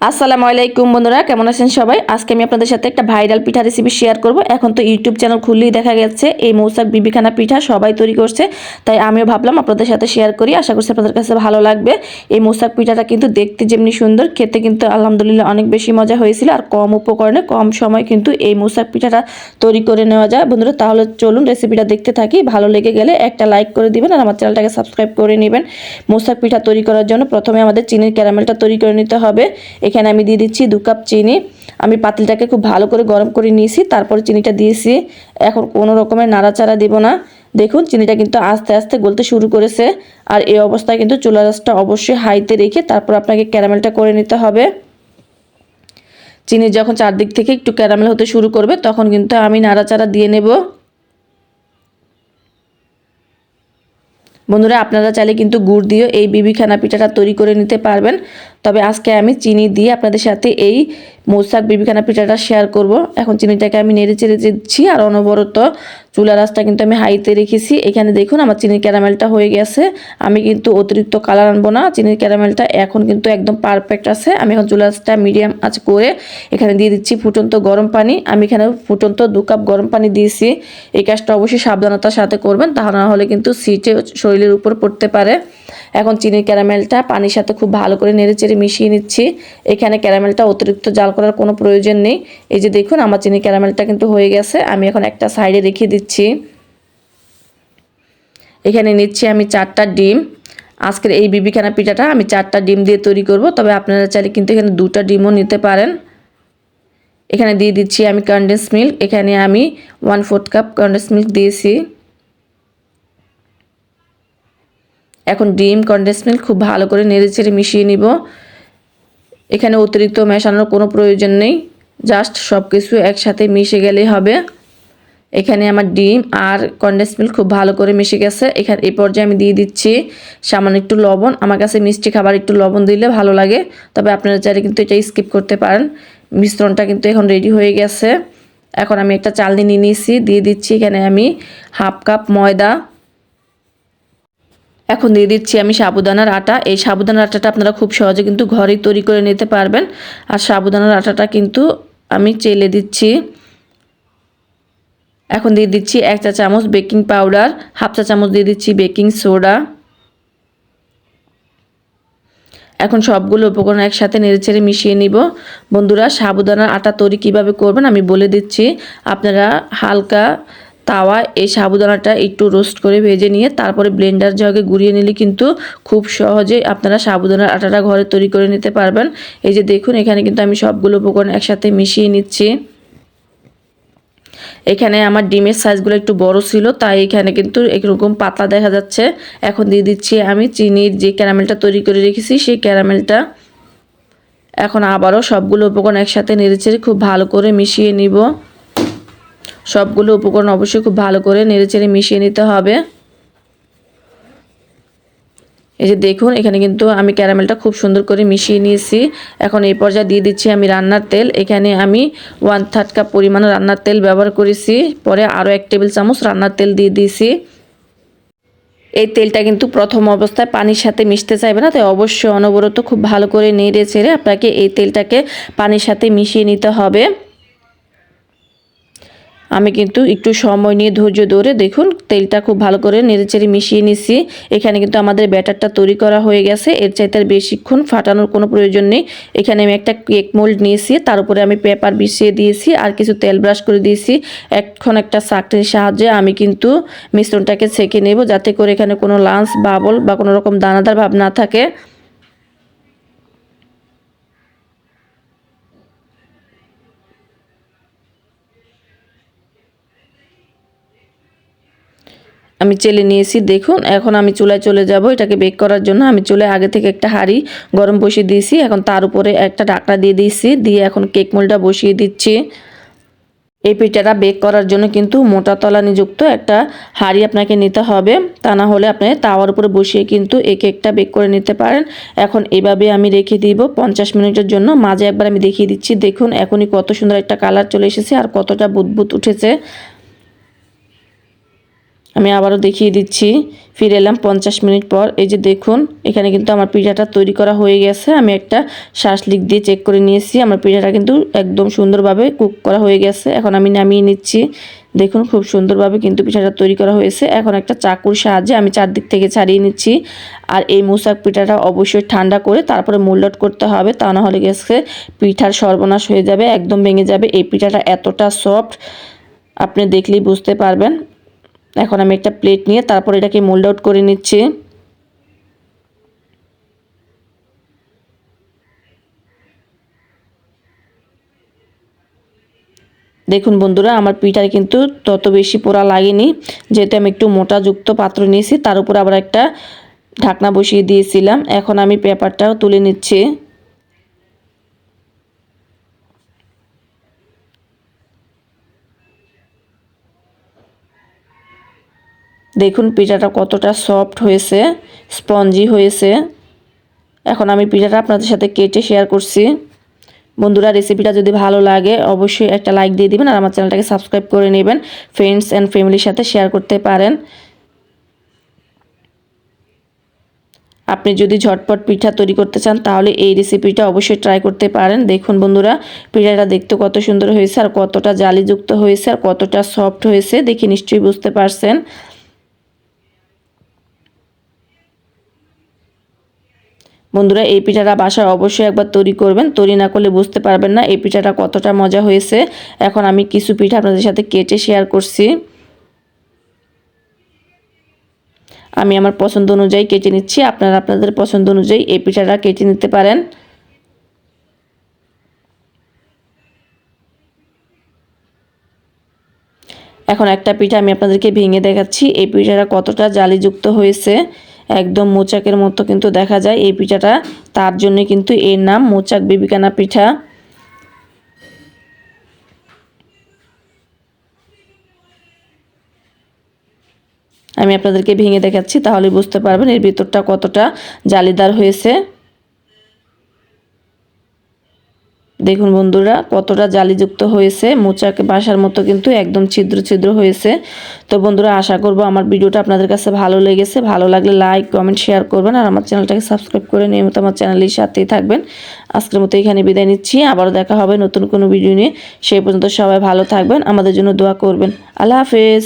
আসসালামু আলাইকুম বন্ধুরা, কেমন আছেন সবাই? আজকে আমি আপনাদের সাথে একটা ভাইরাল পিঠা রেসিপি শেয়ার করব। এখন তো ইউটিউব চ্যানেল খুললেই দেখা গেছে, এই মৌসাক বিবিখানা পিঠা সবাই তৈরি করছে, তাই আমিও ভাবলাম আপনাদের সাথে শেয়ার করি। আশা করছি আপনাদের কাছে ভালো লাগবে। এই মৌসাক পিঠাটা কিন্তু দেখতে যেমনি সুন্দর, খেতে কিন্তু আলহামদুলিল্লাহ অনেক বেশি মজা হয়েছিল, আর কম উপকরণে কম সময় কিন্তু এই মৌসাক পিঠাটা তৈরি করে নেওয়া যায়। বন্ধুরা, তাহলে চলুন রেসিপিটা দেখতে থাকি। ভালো লেগে গেলে একটা লাইক করে দিবেন, আর আমার চ্যানেলটাকে সাবস্ক্রাইব করে নেবেন। মৌসাক পিঠা তৈরি করার জন্য প্রথমে আমাদের চিনির ক্যারামেলটা তৈরি করে নিতে হবে। এখানে আমি দিয়ে দিচ্ছি দু কাপ চিনি। আমি পাতিলটাকে খুব ভালো করে গরম করে নিয়েছি, তারপরে চিনিটা দিয়েছি। এখন কোনো রকমের নাড়াচাড়া দেব না। দেখুন, চিনিটা কিন্তু আস্তে আস্তে গলতে শুরু করেছে। আর এই অবস্থায় কিন্তু চুলা রাসটা অবশ্যই হাইতে রেখে তারপর আপনাকে ক্যারামেলটা করে নিতে হবে। চিনি যখন চারদিক থেকে একটু ক্যারামেল হতে শুরু করবে, তখন কিন্তু আমি নাড়াচাড়া দিয়ে নেব। বন্ধুরা, আপনারা চাইলে কিন্তু গুড় দিয়েও এই বিবি বিবিখানা পিঠাটা তৈরি করে নিতে পারবেন। তবে আজকে আমি চিনি দিয়ে আপনাদের সাথে এই মৌসাক বিবিখানা পিঠাটা শেয়ার করব। এখন চিনিটাকে আমি নেড়ে চেড়ে দিচ্ছি আর অনবরত চুলা রাসটা কিন্তু আমি হাইতে রেখেছি। এখানে দেখুন আমার চিনির ক্যারামেলটা হয়ে গেছে। আমি কিন্তু অতিরিক্ত কালার আনব না। চিনির ক্যারামেলটা এখন কিন্তু একদম পারফেক্ট আছে। আমি এখন চুলা রাসটা মিডিয়াম আঁচ করে এখানে দিয়ে দিচ্ছি ফুটন্ত গরম পানি। আমি এখানে ফুটন্ত দু কাপ গরম পানি দিয়েছি। এই কাজটা অবশ্যই সাবধানতার সাথে করবেন। তা না হলে কিন্তু সিটে শরীরের উপর পড়তে পারে। এখন চিনির ক্যারামেলটা পানির সাথে খুব ভালো করে নেড়ে চেড়ে মিশিয়ে নিচ্ছি। এখানে ক্যারামেলটা অতিরিক্ত জাল করার কোনো প্রয়োজন নেই। এই যে দেখুন, আমার চিনি ক্যারামেলটা কিন্তু হয়ে গেছে, আমি এখন একটা সাইডে রেখে দিচ্ছি। এখানে নিচ্ছি আমি চারটা ডিম। আজকের এই বিবিখানা পিঠাটা আমি চারটা ডিম দিয়ে তৈরি করব, তবে আপনারা চাইলে কিন্তু এখানে দুটা ডিমও নিতে পারেন। এখানে দিয়ে দিচ্ছি আমি কন্ডেন্স মিল্ক এখানে আমি one fourth cup condensed milk দিয়েছি। এখন ডিম কন্ডেন্স মিল্ক খুব ভালো করে নেড়ে চেড়ে মিশিয়ে নিব। এখানে অতিরিক্ত মেশানোর কোনো প্রয়োজন নেই জাস্ট সব কিছু একসাথে মিশে গেলেই হবে। এখানে আমার ডিম আর কন্ডেন্স মিল্ক খুব ভালো করে মিশে গেছে। এখানে এই পর্যায়ে আমি দিয়ে দিচ্ছি সামান্য একটু লবণ। আমার কাছে মিষ্টি খাবার একটু লবণ দিলে ভালো লাগে, তবে আপনারা চাইলে কিন্তু এটা স্কিপ করতে পারেন। মিশ্রণটা কিন্তু এখন রেডি হয়ে গেছে। এখন আমি একটা চালনি নিয়ে নিয়েছি, দিয়ে দিচ্ছি এখানে আমি হাফ কাপ ময়দা। এখন দিয়ে দিচ্ছি আমি সাবুদানার আটা। এই সাবুদানার আটাটা আপনারা খুব সহজে কিন্তু ঘরেই তৈরি করে নিতে পারবেন। আর সাবুদানার আটাটা কিন্তু আমি চেলে দিচ্ছি। এখন দিয়ে দিচ্ছি এক চা চামচ বেকিং পাউডার, হাফ চা চামচ দিয়ে দিচ্ছি বেকিং সোডা। এখন সবগুলো উপকরণ একসাথে নেড়েচেড়ে মিশিয়ে নিব। বন্ধুরা, সাবুদানার আটা তৈরি কীভাবে করবেন আমি বলে দিচ্ছি। আপনারা হালকা তাওয়া, এই সাবুদানাটা একটু রোস্ট করে ভেজে নিয়ে তারপরে ব্লেন্ডার জগে গুঁড়িয়ে নিলে কিন্তু খুব সহজেই আপনারা সাবুদানার আটাটা ঘরে তৈরি করে নিতে পারবেন। এই যে দেখুন, এখানে কিন্তু আমি সবগুলো উপকরণ একসাথে মিশিয়ে নিচ্ছি। এখানে আমার ডিমের সাইজগুলো একটু বড় ছিল, তাই এখানে কিন্তু এরকম পাতা দেখা যাচ্ছে। এখন দিয়ে দিচ্ছি আমি চিনির যে ক্যারামেলটা তৈরি করে রেখেছি, সেই ক্যারামেলটা। এখন আবারও সবগুলো উপকরণ একসাথে নেড়েচেড়ে খুব ভালো করে মিশিয়ে নিব। সবগুলো উপকরণ অবশ্যই খুব ভালো করে নেড়েচেড়ে মিশিয়ে নিতে হবে। এই যে দেখুন, এখানে কিন্তু আমি ক্যারামেলটা খুব সুন্দর করে মিশিয়ে নিয়েছি। এখন এই পর্যায়ে দিয়ে দিচ্ছি আমি রান্নার তেল। এখানে আমি ওয়ান থার্ড কাপ পরিমাণ রান্নার তেল ব্যবহার করেছি। পরে আরও এক টেবিল চামচ রান্নার তেল দিয়ে দিয়েছি। এই তেলটা কিন্তু প্রথম অবস্থায় পানির সাথে মিশতে চাইবে না, তাই অবশ্যই অনবরত খুব ভালো করে নেড়ে চেড়ে আপনাকে এই তেলটাকে পানির সাথে মিশিয়ে নিতে হবে। আমি কিন্তু একটু সময় নিয়ে ধৈর্য ধরে দেখুন, তেলটা খুব ভালো করে নেড়েচেড়ে মিশিয়ে নিছি এখানে কিন্তু আমাদের ব্যাটারটা তৈরি করা হয়ে গেছে। এর চাইতে আর বেশিক্ষণ ফাটানোর কোনো প্রয়োজন নেই। এখানে আমি একটা কেক মোল্ড নিয়েছি, তার উপরে আমি পেপার বিছিয়ে দিয়েছি আর কিছু তেল ব্রাশ করে দিয়েছি। এখন একটা চাকরির সাহায্যে আমি কিন্তু মিশ্রণটাকে ছেঁকে নেব, যাতে করে এখানে কোনো লাঞ্চ, বাবল বা কোনো রকম দানাদার ভাব না থাকে। আমি চেলে নিয়েছি, দেখুন, এখন আমি চুলায় চলে যাব, এটাকে বেক করার জন্য। আমি চুলায় আগে থেকে একটা হাঁড়ি গরম বসিয়ে দিয়েছি, এখন তার উপরে একটা ঢাকনা দিয়ে দিয়েছি, দিয়ে এখন কেক মোলটা বসিয়ে দিচ্ছি। এই পিঠাটা বেক করার জন্য কিন্তু মোটা তলা নিযুক্ত একটা হাঁড়ি আপনাকে নিতে হবে। তা না হলে আপনি তাওয়ার উপরে বসিয়ে কিন্তু এই কেকটা বেক করে নিতে পারেন। এখন এভাবে আমি রেখে দিব পঞ্চাশ মিনিটের জন্য। মাঝে একবার আমি দেখিয়ে দিচ্ছি, দেখুন, এখনই কত সুন্দর একটা কালার চলে এসেছে আর কতটা বুদবুদ উঠেছে। আমি আবারও দেখিয়ে দিচ্ছি। ফিরে এলাম পঞ্চাশ মিনিট পর। এই যে দেখুন, এখানে কিন্তু আমার পিঠাটা তৈরি করা হয়ে গেছে। আমি একটা শাসলিক দিয়ে চেক করে নিয়েছি। আমার পিঠাটা কিন্তু একদম সুন্দরভাবে কুক করা হয়ে গেছে। এখন আমি নামিয়ে নিচ্ছি। দেখুন, খুব সুন্দরভাবে কিন্তু পিঠাটা তৈরি করা হয়েছে। এখন একটা চাকুর সাহায্যে আমি চারদিক থেকে ছাড়িয়ে নিচ্ছি। আর এই মোসাক পিঠাটা অবশ্যই ঠান্ডা করে তারপরে মোল্ডট করতে হবে। তা না হলে গেছে পিঠার সর্বনাশ হয়ে যাবে, একদম ভেঙে যাবে। এই পিঠাটা এতটা সফট আপনি দেখলেই বুঝতে পারবেন। এখন আমি একটা প্লেট নিয়ে তারপর এটাকে মোল্ড আউট করে নিচ্ছি। দেখুন বন্ধুরা, আমার পিঠার কিন্তু তত বেশি পোড়া লাগেনি, যেহেতু আমি একটু মোটাযুক্ত পাত্র নিয়েছি, তার উপর আবার একটা ঢাকনা বসিয়ে দিয়েছিলাম। এখন আমি পেপারটাও তুলে নিচ্ছি। দেখুন, পিঠাটা কতটা সফট হয়েছে স্পঞ্জি হয়েছে। এখন আমি পিঠাটা আপনাদের সাথে কেটে শেয়ার করছি। বন্ধুরা রেসিপিটা যদি ভালো লাগে, অবশ্যই একটা লাইক দিয়ে দিবেন আর আমার চ্যানেলটাকে সাবস্ক্রাইব করে নেবেন। ফ্রেন্ডস অ্যান্ড ফ্যামিলির সাথে শেয়ার করতে পারেন। আপনি যদি ঝটপট পিঠা তৈরি করতে চান, তাহলে এই রেসিপিটা অবশ্যই ট্রাই করতে পারেন। দেখুন, বন্ধুরা, পিঠাটা দেখতে কত সুন্দর হয়েছে আর কতটা জালিযুক্ত হয়েছে আর কতটা সফট হয়েছে, দেখে নিশ্চয়ই বুঝতে পারছেন। বন্ধুরা, এই পিঠাটা বাসায় অবশ্যই একবার তৈরি করবেন। তৈরি না করলে বুঝতে পারবেন না এই পিঠাটা কতটা মজা হয়েছে। এখন আমি কিছু পিঠা আপনাদের সাথে কেটে শেয়ার করছি। আমি আমার পছন্দ অনুযায়ী কেটে নিচ্ছি। আপনারা আপনাদের পছন্দ অনুযায়ী এই পিঠাটা কেটে নিতে পারেন। এখন একটা পিঠা আমি আপনাদেরকে ভেঙে দেখাচ্ছি। এই পিঠাটা কতটা জালিযুক্ত হয়েছে। একদম মোচাকের মতো কিন্তু দেখা যায় এই পিঠাটা। তার জন্য কিন্তু এর নাম মোচাক বিবিকানা পিঠা। আমি আপনাদেরকে ভেঙে দেখাচ্ছি তাহলে বুঝতে পারবেন এর ভিতরটা কতটা জালিদার হয়েছে। দেখুন বন্ধুরা, কতটা জালিযুক্ত হয়েছে। মোচাকে বাসার মতো কিন্তু একদম ছিদ্র ছিদ্র হয়েছে। তো বন্ধুরা, আশা করব আমার ভিডিওটা আপনাদের কাছে ভালো লেগেছে। ভালো লাগলে লাইক, কমেন্ট, শেয়ার করবেন আর আমার চ্যানেলটাকে সাবস্ক্রাইব করে নিয়মিত আমার চ্যানেলের সাথেই থাকবেন। আজকের মতো এখানে বিদায় নিচ্ছি। আবারও দেখা হবে নতুন কোনো ভিডিও নিয়ে। সেই পর্যন্ত সবাই ভালো থাকবেন, আমাদের জন্য দোয়া করবেন। আল্লাহ হাফেজ।